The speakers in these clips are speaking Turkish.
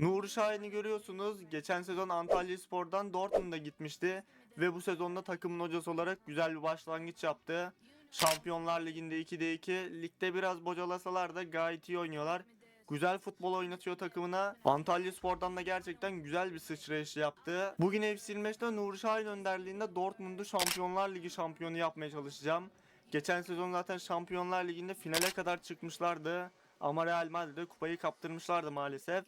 Nuri Şahin'i görüyorsunuz. Geçen sezon Antalya Spor'dan Dortmund'a gitmişti. Ve bu sezonda takımın hocası olarak güzel bir başlangıç yaptı. Şampiyonlar Ligi'nde 2'de 2. Ligde biraz bocalasalar da gayet iyi oynuyorlar. Güzel futbol oynatıyor takımına. Antalya Spor'dan da gerçekten güzel bir sıçrayış yaptı. Bugün FC 25'te Nuri Şahin önderliğinde Dortmund'u Şampiyonlar Ligi şampiyonu yapmaya çalışacağım. Geçen sezon zaten Şampiyonlar Ligi'nde finale kadar çıkmışlardı. Ama Real Madrid'e kupayı kaptırmışlardı maalesef.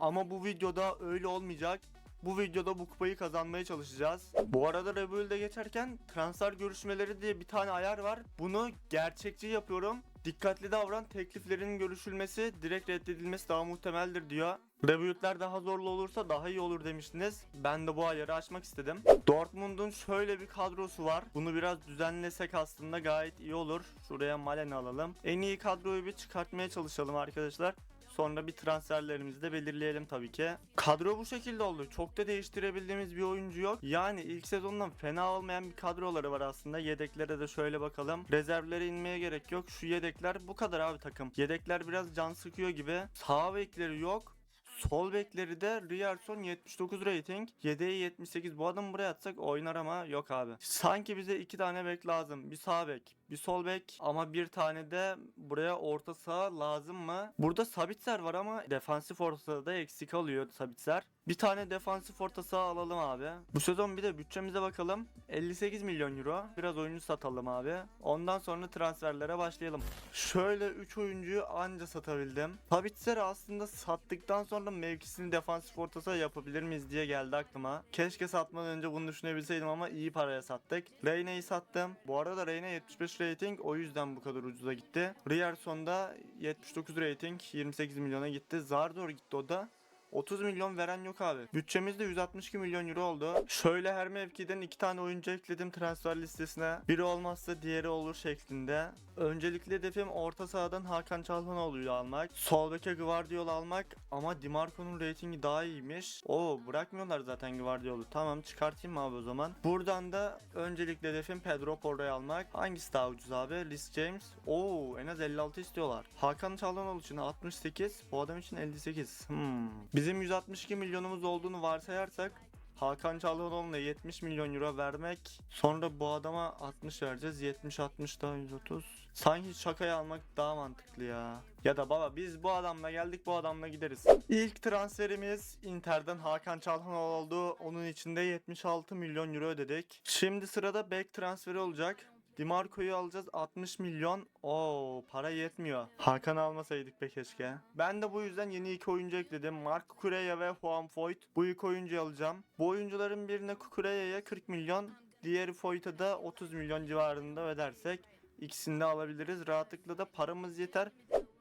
Ama bu videoda öyle olmayacak. Bu videoda bu kupayı kazanmaya çalışacağız. Bu arada Rebuild'e geçerken transfer görüşmeleri diye bir tane ayar var. Bunu gerçekçi yapıyorum. Dikkatli davran tekliflerin görüşülmesi direkt reddedilmesi daha muhtemeldir diyor. Rebuild'ler daha zorlu olursa daha iyi olur demiştiniz. Ben de bu ayarı açmak istedim. Dortmund'un şöyle bir kadrosu var. Bunu biraz düzenlesek aslında gayet iyi olur. Şuraya Malen'i alalım. En iyi kadroyu bir çıkartmaya çalışalım arkadaşlar. Sonra bir transferlerimizi de belirleyelim tabii ki. Kadro bu şekilde oldu. Çok da değiştirebildiğimiz bir oyuncu yok. Yani ilk sezondan fena olmayan bir kadroları var aslında. Yedeklere de şöyle bakalım. Rezervlere inmeye gerek yok. Şu yedekler bu kadar abi takım. Yedekler biraz can sıkıyor gibi. Sağ bekleri yok. Sol bekleri de Rierson 79 rating. Yedeği 78. Bu adamı buraya atsak oynar ama yok abi. Sanki bize iki tane bek lazım. Bir sağ bek, bir sol bek ama bir tane de buraya orta saha lazım mı? Burada Sabitzer var ama defansif orta sahada eksik alıyor Sabitzer. Bir tane defansif orta saha alalım abi. Bu sezon bir de bütçemize bakalım. 58 milyon euro. Biraz oyuncu satalım abi. Ondan sonra transferlere başlayalım. Şöyle 3 oyuncuyu anca satabildim. Sabitzer'i aslında sattıktan sonra mevkisini defansif orta saha yapabilir miyiz diye geldi aklıma. Keşke satmadan önce bunu düşünebilseydim ama iyi paraya sattık. Reyne'yi sattım. Bu arada Reyne 75 rating o yüzden bu kadar ucuza gitti. Rierson'da 79 rating 28 milyona gitti. Zardor gitti o da. 30 milyon veren yok abi. Bütçemiz de 162 milyon euro oldu. Şöyle her mevkiden iki tane oyuncu ekledim transfer listesine. Biri olmazsa diğeri olur şeklinde. Öncelikli hedefim orta sahadan Hakan Çalhanoğlu'yu almak. Sol beke Guardiola almak ama Dimarco'nun reytingi daha iyiymiş. Oo bırakmıyorlar zaten Guardiola'yı. Tamam çıkartayım abi o zaman. Buradan da öncelikli hedefim Pedro Porro'yu almak. Hangisi daha ucuz abi? Rhys James. Oo en az 56 istiyorlar. Hakan Çalhanoğlu için 68. Bu adam için 58. Hmm. Bizim 162 milyonumuz olduğunu varsayarsak Hakan Çalhanoğlu'na 70 milyon euro vermek sonra bu adama 60 vereceğiz 70 60 daha 130 sanki şakaya almak daha mantıklı ya. Ya da baba biz bu adamla geldik bu adamla gideriz. İlk transferimiz Inter'den Hakan Çalhanoğlu oldu. Onun içinde 76 milyon euro ödedik. Şimdi sırada back transferi olacak Dimarco'yu alacağız 60 milyon. Oo para yetmiyor. Hakan almasaydık be keşke. Ben de bu yüzden yeni iki oyuncu ekledim. Mark Kukureya ve Juan Foyt. Bu iki oyuncuyu alacağım. Bu oyuncuların birine Kukureya'ya 40 milyon. Diğeri Foyt'a da 30 milyon civarında ödersek ikisini de alabiliriz. Rahatlıkla da paramız yeter.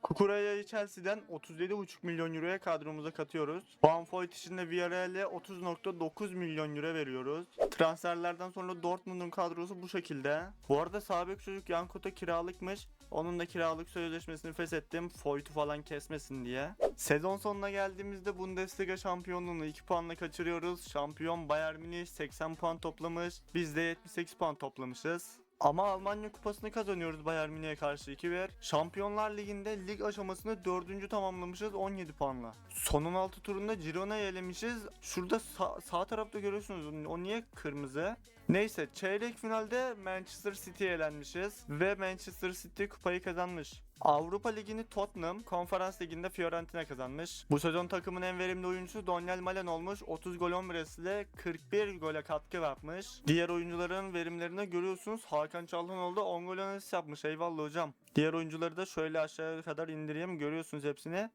Kukureya'yı Chelsea'den 37,5 milyon euroya kadromuza katıyoruz. Juan Foyt için de Villarreal'e 30.9 milyon euro veriyoruz. Transferlerden sonra Dortmund'un kadrosu bu şekilde. Bu arada sabek çocuk Yankota kiralıkmış. Onun da kiralık sözleşmesini feshettim. Foyt'u falan kesmesin diye. Sezon sonuna geldiğimizde Bundesliga şampiyonluğunu 2 puanla kaçırıyoruz. Şampiyon Bayern Münih 80 puan toplamış. Biz de 78 puan toplamışız. Ama Almanya kupasını kazanıyoruz Bayern Münih'e karşı 2-1. Şampiyonlar Ligi'nde lig aşamasını 4. tamamlamışız 17 puanla. Son 16 turunda Girona'yı elemişiz. Şurada sağ, sağ tarafta görüyorsunuz o niye kırmızı? Neyse çeyrek finalde Manchester City'ye elenmişiz ve Manchester City kupayı kazanmış. Avrupa Ligi'ni Tottenham, Konferans Ligi'nde Fiorentina kazanmış. Bu sezon takımın en verimli oyuncusu Daniel Malen olmuş. 30 gol 11 asist ile 41 gole katkı yapmış. Diğer oyuncuların verimlerini görüyorsunuz. Hakan Çalhanoğlu da 10 gol 10 asist yapmış. Eyvallah hocam. Diğer oyuncuları da şöyle aşağıya kadar indireyim. Görüyorsunuz hepsini.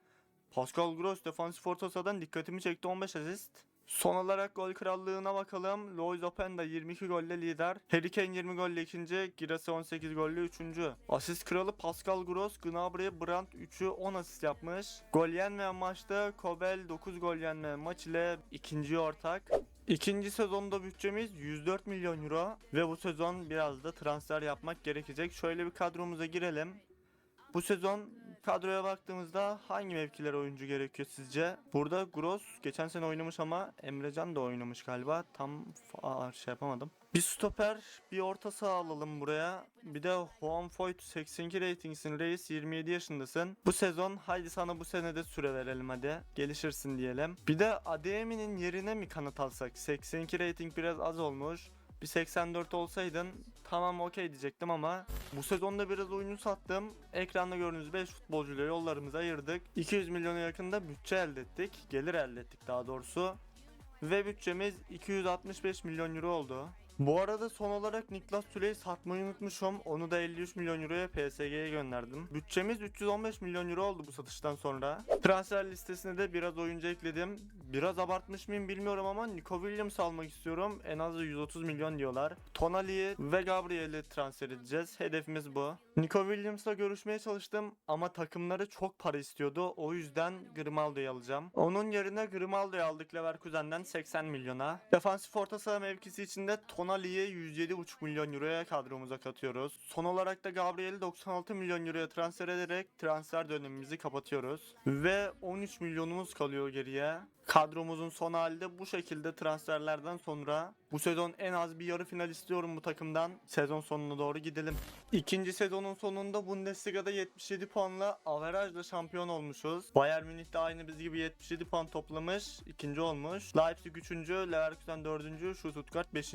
Pascal Gross defansif orta dikkatimi çekti 15 asist. Son olarak gol krallığına bakalım. Lois Openda 22 golle lider. Harry Kane 20 golle ikinci. Girasi 18 golle üçüncü. Asist kralı Pascal Gross, Gnabry, Brandt 3'ü 10 asist yapmış. Gol yenmeyen maçta Kobel 9 gol yenmeyen maç ile ikinci ortak. İkinci sezonda bütçemiz 104 milyon euro ve bu sezon biraz da transfer yapmak gerekecek. Şöyle bir kadromuza girelim. Bu sezon Kadroya baktığımızda hangi mevkilere oyuncu gerekiyor sizce? Burada Gross geçen sene oynamış ama Emrecan da oynamış galiba. Tam şey yapamadım. Bir stoper, bir orta saha alalım buraya. Bir de Juan Foyt 82 ratingsin reis 27 yaşındasın. Bu sezon haydi sana bu sene de süre verelim hadi. Gelişirsin diyelim. Bir de Adeyemi'nin yerine mi kanat alsak? 82 rating biraz az olmuş. Bir 84 olsaydın tamam okey diyecektim ama bu sezonda biraz oyunu sattım. Ekranda gördüğünüz 5 futbolcuyla yollarımızı ayırdık. 200 milyona yakında bütçe elde ettik. Gelir elde ettik daha doğrusu. Ve bütçemiz 265 milyon euro oldu. Bu arada son olarak Niklas Süle'yi satmayı unutmuşum. Onu da 53 milyon euroya PSG'ye gönderdim. Bütçemiz 315 milyon euro oldu bu satıştan sonra. Transfer listesine de biraz oyuncu ekledim. Biraz abartmış mıyım bilmiyorum ama Nico Williams almak istiyorum. En az 130 milyon diyorlar. Tonali'yi ve Gabriel'i transfer edeceğiz. Hedefimiz bu. Nico Williams'la görüşmeye çalıştım ama takımları çok para istiyordu. O yüzden Grimaldo'yu alacağım. Onun yerine Grimaldo'yu aldık Leverkusen'den 80 milyona. Defansif orta saha mevkisi içinde Tonali'yi 107,5 milyon euroya kadromuza katıyoruz. Son olarak da Gabriel'i 96 milyon euroya transfer ederek transfer dönemimizi kapatıyoruz. Ve 13 milyonumuz kalıyor geriye. Kadromuzun son halde bu şekilde transferlerden sonra bu sezon en az bir yarı final istiyorum bu takımdan. Sezon sonuna doğru gidelim. İkinci sezonun sonunda Bundesliga'da 77 puanla averajla şampiyon olmuşuz. Bayern Münih de aynı biz gibi 77 puan toplamış. ikinci olmuş. Leipzig 3. Leverkusen 4. Stuttgart 5.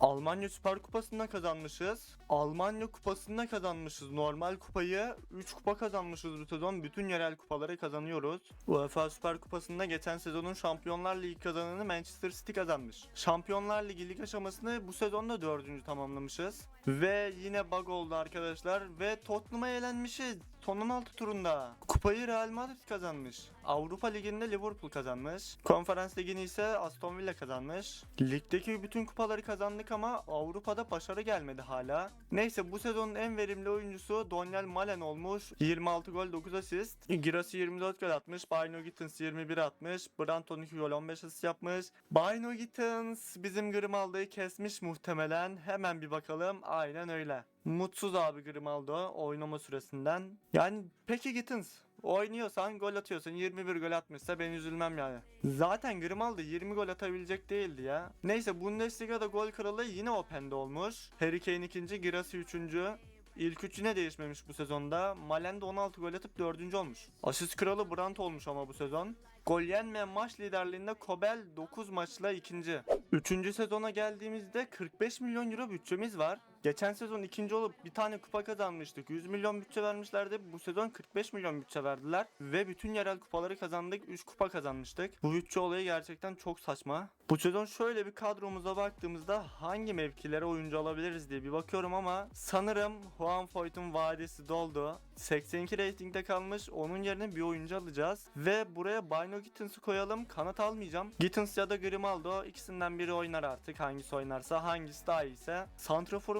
Almanya Süper Kupası'nda kazanmışız. Almanya Kupası'nda kazanmışız. Normal kupayı 3 kupa kazanmışız bu sezon. Bütün yerel kupaları kazanıyoruz. UEFA Süper Kupası'nda geçen sezonun Şampiyonlar Ligi kazananı Manchester City kazanmış. Şampiyonlar Ligi lig aşamasını bu sezonda 4. tamamlamışız. Ve yine bug oldu arkadaşlar. Ve Tottenham'a elenmişiz. Son 16 turunda. Kupayı Real Madrid kazanmış. Avrupa Ligi'nde Liverpool kazanmış. Konferans Ligi'ni ise Aston Villa kazanmış. Ligdeki bütün kupaları kazandık ama Avrupa'da başarı gelmedi hala. Neyse bu sezonun en verimli oyuncusu Daniel Malen olmuş. 26 gol 9 asist. Girassi 24 gol atmış. Bino Gittins 21 atmış. Brandt 12 gol 15 asist yapmış. Bino Gittins bizim Grimaldo'yu kesmiş muhtemelen. Hemen bir bakalım. Aynen öyle. Mutsuz abi Grimaldo oynama süresinden. Yani peki Gittins oynuyorsan gol atıyorsun 21 gol atmışsa ben üzülmem yani. Zaten Grimaldo 20 gol atabilecek değildi ya. Neyse Bundesliga'da gol kralı yine Open'de olmuş. Harry Kane ikinci, Girassi üçüncü. İlk üç yine değişmemiş bu sezonda. Malen de 16 gol atıp dördüncü olmuş. Asist kralı Brandt olmuş ama bu sezon. Gol yenmeyen maç liderliğinde Kobel 9 maçla ikinci. Üçüncü sezona geldiğimizde 45 milyon euro bütçemiz var. Geçen sezon ikinci olup bir tane kupa kazanmıştık. 100 milyon bütçe vermişlerdi. Bu sezon 45 milyon bütçe verdiler. Ve bütün yerel kupaları kazandık. 3 kupa kazanmıştık. Bu bütçe olayı gerçekten çok saçma. Bu sezon şöyle bir kadromuza baktığımızda hangi mevkilere oyuncu alabiliriz diye bir bakıyorum ama sanırım Juan Foyt'un vadesi doldu. 82 ratingde kalmış. Onun yerine bir oyuncu alacağız. Ve buraya Bino Gittins'i koyalım. Kanat almayacağım. Gittins ya da Grimaldo ikisinden biri oynar artık. Hangisi oynarsa hangisi daha iyiyse.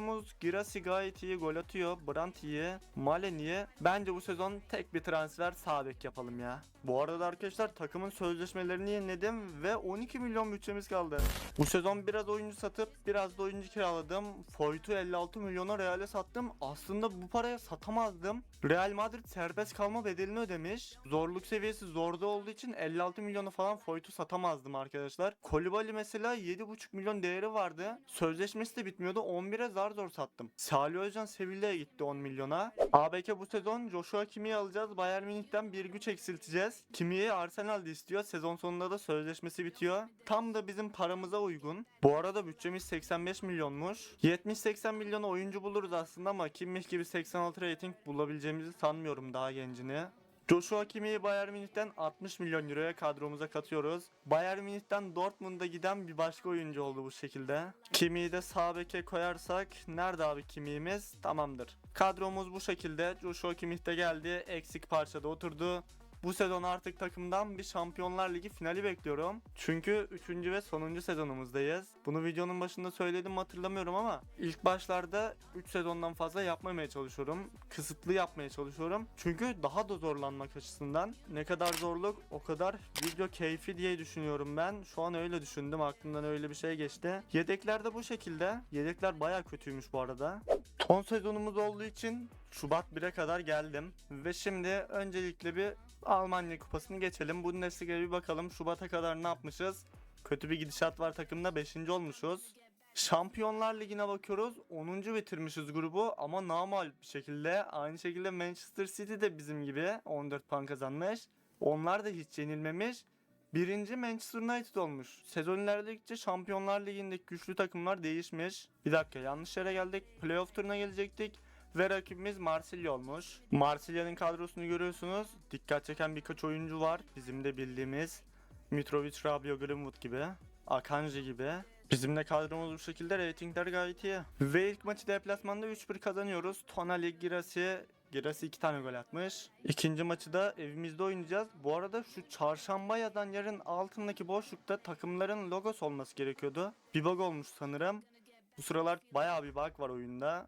Santraforumuz Girassi gayet iyi gol atıyor. Brandt iyi. Malen iyi. Bence bu sezon tek bir transfer sağ yapalım ya. Bu arada arkadaşlar takımın sözleşmelerini yeniledim ve 12 milyon bütçemiz kaldı. Bu sezon biraz oyuncu satıp biraz da oyuncu kiraladım. Foyt'u 56 milyona Real'e sattım. Aslında bu paraya satamazdım. Real Madrid serbest kalma bedelini ödemiş. Zorluk seviyesi zorda olduğu için 56 milyona falan Foyt'u satamazdım arkadaşlar. Kolibali mesela 7,5 milyon değeri vardı. Sözleşmesi de bitmiyordu. 11'e zar zor sattım. Salih Özcan Sevilla'ya gitti 10 milyona. ABK bu sezon Joshua Kimi'yi alacağız. Bayern Münih'ten bir güç eksilteceğiz. Kimi'yi Arsenal de istiyor. Sezon sonunda da sözleşmesi bitiyor. Tam da bizim paramıza uygun. Bu arada bütçemiz 85 milyonmuş. 70-80 milyona oyuncu buluruz aslında ama Kimmich gibi 86 rating bulabileceğimizi sanmıyorum daha gencini. Joshua Kimmich'i Bayern Münih'ten 60 milyon euroya kadromuza katıyoruz. Bayern Münih'ten Dortmund'a giden bir başka oyuncu oldu bu şekilde. Kimmich'i de sağ beke koyarsak nerede abi Kimmich'imiz? Tamamdır. Kadromuz bu şekilde. Joshua Kimmich de geldi. Eksik parçada oturdu. Bu sezon artık takımdan bir Şampiyonlar Ligi finali bekliyorum. Çünkü 3. ve sonuncu sezonumuzdayız. Bunu videonun başında söyledim hatırlamıyorum ama ilk başlarda 3 sezondan fazla yapmamaya çalışıyorum. Kısıtlı yapmaya çalışıyorum. Çünkü daha da zorlanmak açısından. Ne kadar zorluk o kadar video keyfi diye düşünüyorum ben. Şu an öyle düşündüm. Aklımdan öyle bir şey geçti. Yedekler de bu şekilde. Yedekler baya kötüymüş bu arada. Son sezonumuz olduğu için Şubat 1'e kadar geldim. Ve şimdi öncelikle bir Almanya kupasını geçelim. Bundesliga'ya bir bakalım. Şubat'a kadar ne yapmışız? Kötü bir gidişat var takımda 5. olmuşuz. Şampiyonlar Ligi'ne bakıyoruz. 10. bitirmişiz grubu ama namalip bir şekilde. Aynı şekilde Manchester City de bizim gibi 14 puan kazanmış. Onlar da hiç yenilmemiş. Birinci Manchester United olmuş. Sezon ilerledikçe Şampiyonlar Ligi'ndeki güçlü takımlar değişmiş. Bir dakika yanlış yere geldik. Playoff turuna gelecektik. Ve rakibimiz Marsilya olmuş. Marsilya'nın kadrosunu görüyorsunuz. Dikkat çeken birkaç oyuncu var. Bizim de bildiğimiz. Mitrovic, Rabio, Greenwood gibi. Akanji gibi. Bizim de kadromuz bu şekilde reytingler gayet iyi. Ve ilk maçı deplasmanda 3-1 kazanıyoruz. Tonali, Girasi, Girasi 2 tane gol atmış. İkinci maçı da evimizde oynayacağız. Bu arada şu çarşamba ya da yarın altındaki boşlukta takımların logosu olması gerekiyordu. Bir bug olmuş sanırım. Bu sıralar bayağı bir bug var oyunda.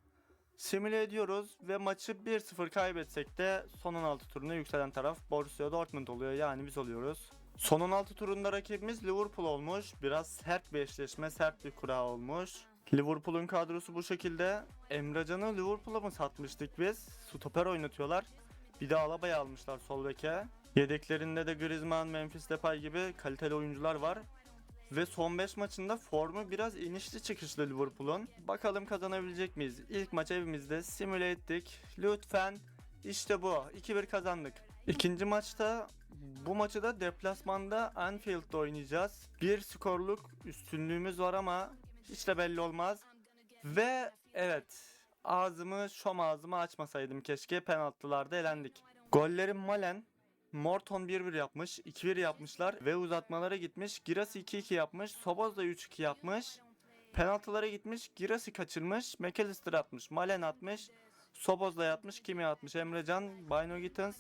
Simüle ediyoruz ve maçı 1-0 kaybetsek de son 16 turuna yükselen taraf Borussia Dortmund oluyor yani biz oluyoruz. Son 16 turunda rakibimiz Liverpool olmuş. Biraz sert bir eşleşme, sert bir kura olmuş. Liverpool'un kadrosu bu şekilde. Emrecan'ı Liverpool'a mı satmıştık biz? Stoper oynatıyorlar. Bir de Alaba'yı almışlar sol beke. Yedeklerinde de Griezmann, Memphis Depay gibi kaliteli oyuncular var. Ve son 5 maçında formu biraz inişli çıkışlı Liverpool'un. Bakalım kazanabilecek miyiz? İlk maç evimizde simüle ettik. Lütfen işte bu. 2-1 kazandık. İkinci maçta bu maçı da deplasmanda Anfield'da oynayacağız. Bir skorluk üstünlüğümüz var ama hiç de belli olmaz. Ve evet ağzımı şom ağzımı açmasaydım keşke penaltılarda elendik. Gollerim Malen, Morton 1-1 yapmış, 2-1 yapmışlar ve uzatmalara gitmiş. Girasi 2-2 yapmış, Soboz da 3-2 yapmış. Penaltılara gitmiş, Girasi kaçırmış, McAllister atmış, Malen atmış, Soboz da yatmış, Kimi atmış, Emrecan, Bino Gittins,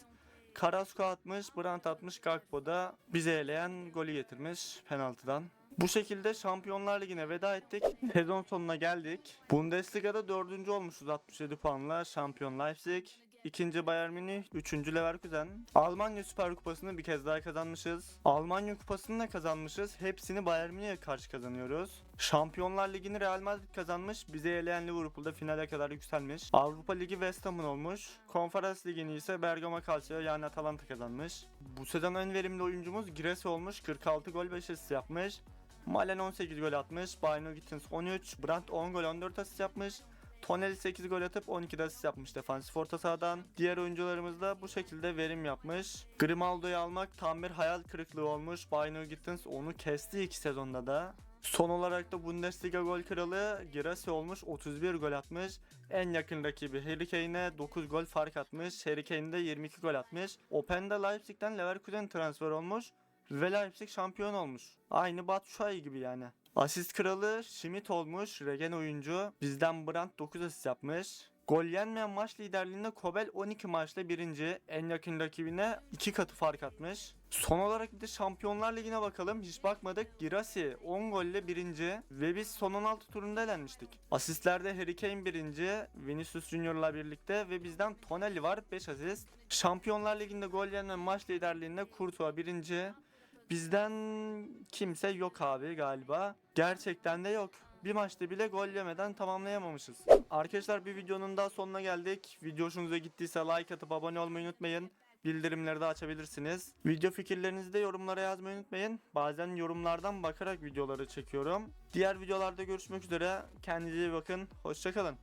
Carrasco atmış, Brandt atmış, Gakpo da bize eleyen golü getirmiş penaltıdan. Bu şekilde Şampiyonlar Ligi'ne veda ettik. Sezon sonuna geldik. Bundesliga'da dördüncü olmuşuz 67 puanla. Şampiyon Leipzig. İkinci Bayern Münih, üçüncü Leverkusen. Almanya Süper Kupası'nı bir kez daha kazanmışız. Almanya Kupası'nı da kazanmışız. Hepsini Bayern Münih'e karşı kazanıyoruz. Şampiyonlar Ligi'ni Real Madrid kazanmış. Bizi eleyen Liverpool'da finale kadar yükselmiş. Avrupa Ligi West Ham'ın olmuş. Konferans Ligi'ni ise Bergamo Calcio yani Atalanta kazanmış. Bu sezon en verimli oyuncumuz Giresi olmuş. 46 gol 5 asist yapmış. Malen 18 gol atmış. Bino Gittins 13. Brandt 10 gol 14 asist yapmış. Toneli 8 gol atıp 12 de asist yapmış defansif orta sahadan. Diğer oyuncularımız da bu şekilde verim yapmış. Grimaldo'yu almak tam bir hayal kırıklığı olmuş. Bino Gittins onu kesti iki sezonda da. Son olarak da Bundesliga gol kralı Girasi olmuş 31 gol atmış. En yakın rakibi Harry Kane'e 9 gol fark atmış. Harry Kane de 22 gol atmış. Open'de Leipzig'ten Leverkusen transfer olmuş. Ve Leipzig şampiyon olmuş. Aynı Batshuayi gibi yani. Asist kralı Schmidt olmuş. Regen oyuncu. Bizden Brandt 9 asist yapmış. Gol yenmeyen maç liderliğinde Kobel 12 maçta birinci. En yakın rakibine 2 katı fark atmış. Son olarak bir de Şampiyonlar Ligi'ne bakalım. Hiç bakmadık. Girasi 10 golle birinci ve biz son 16 turunda elenmiştik. Asistlerde Harry Kane birinci, Vinicius Junior'la birlikte ve bizden Tonali var 5 asist. Şampiyonlar Ligi'nde gol yenmeyen maç liderliğinde Courtois birinci. Bizden kimse yok abi galiba. Gerçekten de yok. Bir maçta bile gol yemeden tamamlayamamışız. Arkadaşlar bir videonun daha sonuna geldik. Video hoşunuza gittiyse like atıp abone olmayı unutmayın. Bildirimleri de açabilirsiniz. Video fikirlerinizi de yorumlara yazmayı unutmayın. Bazen yorumlardan bakarak videoları çekiyorum. Diğer videolarda görüşmek üzere. Kendinize iyi bakın. Hoşçakalın.